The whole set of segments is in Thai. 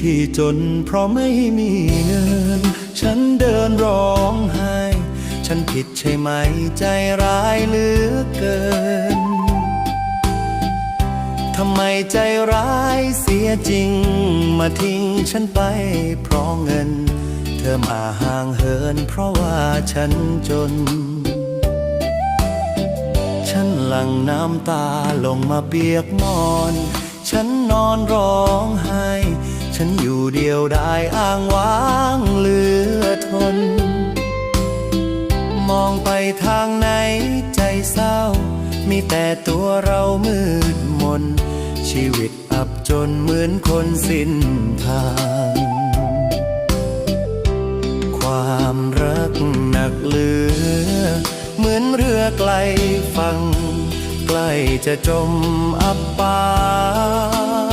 ที่จนเพราะไม่มีเงิน ฉันเดินร้องไห้ ฉันผิดใช่ไหมใจร้ายเหลือเกิน ทำไมใจร้ายเสียจริง มาทิ้งฉันไปเพราะเงิน เธอมาห่างเหินเพราะว่าฉันจน ฉันหลั่งน้ำตาลงมาเปียกนอนฉันนอนร้องไห้ ฉันอยู่เดียวได้อ้างว้างเหลือทน มองไปทางไหนใจเศร้า มีแต่ตัวเรามืดมน ชีวิตอับจนเหมือนคนสิ้นทาง ความรักหนักเหลือ เหมือนเรือไกลฝั่งใกล้จะจมอับปาง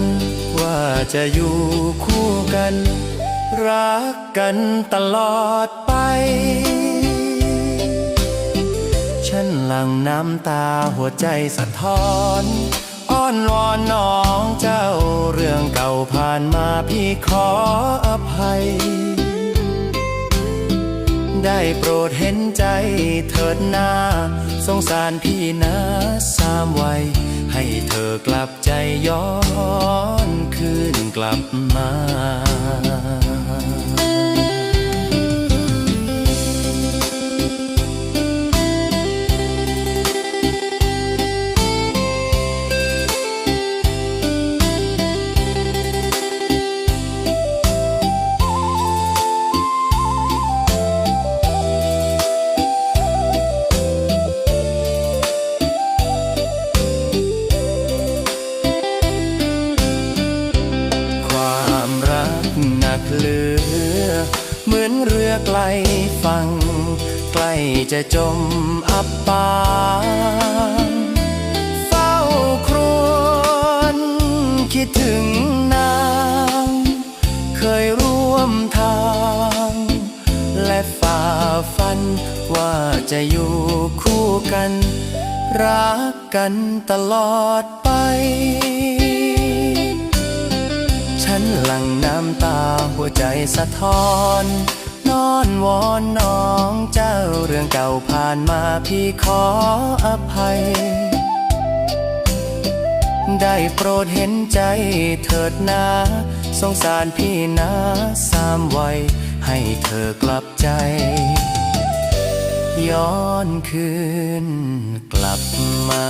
น ว่าจะอยู่คู่กัน รักกันตลอดไป ฉันหลั่งน้ำตาหัวใจสะท้อน อ้อนวอนน้องเจ้าเรื่องเก่าผ่านมาพี่ขออภัย ได้โปรดเห็นใจเถิดนาสงสารพี่นะสาว ให้เธอกลับใจย้อนคืนกลับมา กหนักเหลือ เหมือนเรือไกลฝั่งใกล้จะจมอับปางเฝ้าครวญคิดถึงนาง เคยร่วมทาง และฝ่าฟันว่าจะอยู่คู่กัน รักกันตลอดไป หลั่งน้ำตาหัวใจสะท้อน นอนวอนน้องเจ้าเรื่องเก่าผ่านมาพี่ขออภัย ได้โปรดเห็นใจเถิดนาสงสารพี่นะสามวัยให้เธอกลับใจ ย้อนคืนกลับมา